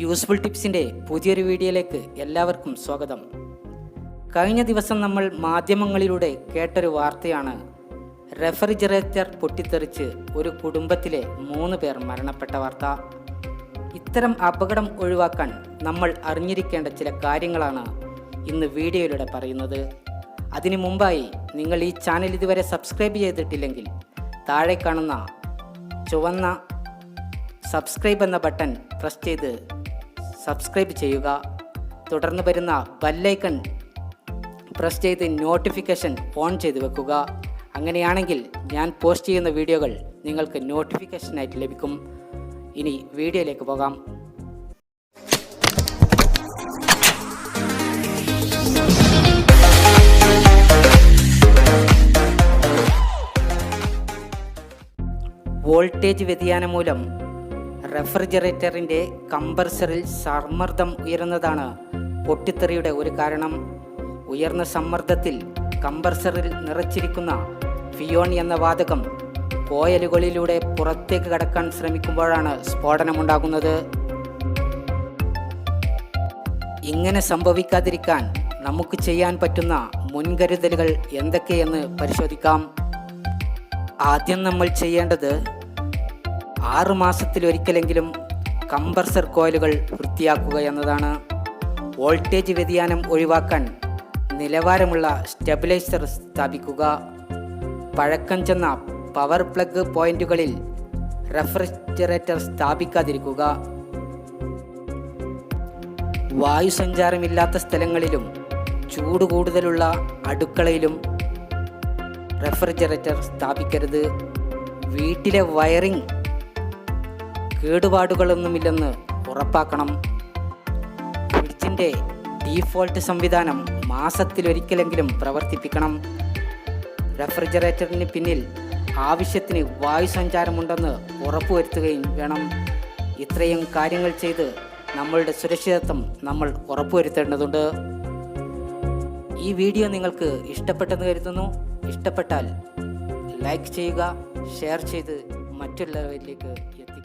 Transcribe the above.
Useful ടിപ്സിന്റെ പുതിയൊരു വീഡിയോയിലേക്ക് എല്ലാവർക്കും സ്വാഗതം. കഴിഞ്ഞ ദിവസം നമ്മൾ മാധ്യമങ്ങളിലൂടെ കേട്ടൊരു വാർത്തയാണ്. റെഫ്രിജറേറ്റർ പൊട്ടിത്തെറിച്ച് ഒരു കുടുംബത്തിലെ മൂന്ന് പേർ മരണപ്പെട്ട വാർത്ത. ഇത്തരം അപകടം ഒഴിവാക്കാൻ നമ്മൾ അറിഞ്ഞിരിക്കേണ്ട ചില കാര്യങ്ങളാണ് ഇന്ന് വീഡിയോയിലൂടെ പറയുന്നത്. അതിനു മുമ്പായി നിങ്ങൾ ഈ ചാനൽ ഇതുവരെ സബ്സ്ക്രൈബ് ചെയ്തിട്ടില്ലെങ്കിൽ താഴെ കാണുന്ന ചുവന്ന സബ്സ്ക്രൈബ് എന്ന ബട്ടൺ പ്രസ് ചെയ്ത് സബ്സ്ക്രൈബ് ചെയ്യുക. തുടർന്ന് വരുന്ന ബെല്ലൈക്കൺ പ്രസ് ചെയ്ത് നോട്ടിഫിക്കേഷൻ ഓൺ ചെയ്ത് വെക്കുക. അങ്ങനെയാണെങ്കിൽ ഞാൻ പോസ്റ്റ് ചെയ്യുന്ന വീഡിയോകൾ നിങ്ങൾക്ക് നോട്ടിഫിക്കേഷനായിട്ട് ലഭിക്കും. ഇനി വീഡിയോയിലേക്ക് പോകാം. വോൾട്ടേജ് വ്യതിയാനം മൂലം റെഫ്രിജറേറ്ററിന്റെ കംപ്രസറിൽ സമ്മർദ്ദം ഉയരുന്നതാണ് പൊട്ടിത്തെറിയുടെ ഒരു കാരണം. ഉയർന്ന സമ്മർദ്ദത്തിൽ കംപ്രസറിൽ നിറച്ചിരിക്കുന്ന ഫിയോൺ എന്ന വാതകം കോയലുകളിലൂടെ പുറത്തേക്ക് കടക്കാൻ ശ്രമിക്കുമ്പോഴാണ് സ്ഫോടനമുണ്ടാകുന്നത്. ഇങ്ങനെ സംഭവിക്കാതിരിക്കാൻ നമുക്ക് ചെയ്യാൻ പറ്റുന്ന മുൻകരുതലുകൾ എന്തൊക്കെയെന്ന് പരിശോധിക്കാം. ആദ്യം നമ്മൾ ചെയ്യേണ്ടത് ആറു മാസത്തിലൊരിക്കലെങ്കിലും കംപ്രസർ കോയിലുകൾ വൃത്തിയാക്കുക എന്നതാണ് വോൾട്ടേജ് വ്യതിയാനം ഒഴിവാക്കാൻ നിലവാരമുള്ള സ്റ്റെബിലൈസർ സ്ഥാപിക്കുക. പഴക്കം ചെന്ന പവർ പ്ലഗ് പോയിന്റുകളിൽ റെഫ്രിജറേറ്റർ സ്ഥാപിക്കാതിരിക്കുക. വായുസഞ്ചാരമില്ലാത്ത സ്ഥലങ്ങളിലും ചൂട് കൂടുതലുള്ള അടുക്കളയിലും റെഫ്രിജറേറ്റർ സ്ഥാപിക്കരുത്. വീട്ടിലെ വയറിംഗ് കേടുപാടുകളൊന്നുമില്ലെന്ന് ഉറപ്പാക്കണം. ഫ്രിഡ്ജിന്റെ ഡീഫോൾട്ട് സംവിധാനം മാസത്തിലൊരിക്കലെങ്കിലും പ്രവർത്തിപ്പിക്കണം. റെഫ്രിജറേറ്ററിന് പിന്നിൽ ആവശ്യത്തിന് വായു സഞ്ചാരമുണ്ടെന്ന് ഉറപ്പുവരുത്തുകയും വേണം. ഇത്രയും കാര്യങ്ങൾ ചെയ്ത് നമ്മളുടെ സുരക്ഷിതത്വം നമ്മൾ ഉറപ്പുവരുത്തേണ്ടതുണ്ട്. ഈ വീഡിയോ നിങ്ങൾക്ക് ഇഷ്ടപ്പെട്ടെന്ന് കരുതുന്നു. ഇഷ്ടപ്പെട്ടാൽ ലൈക്ക് ചെയ്യുക ഷെയർ ചെയ്ത് മറ്റുള്ളവരിലേക്ക് എത്തിക്കുക.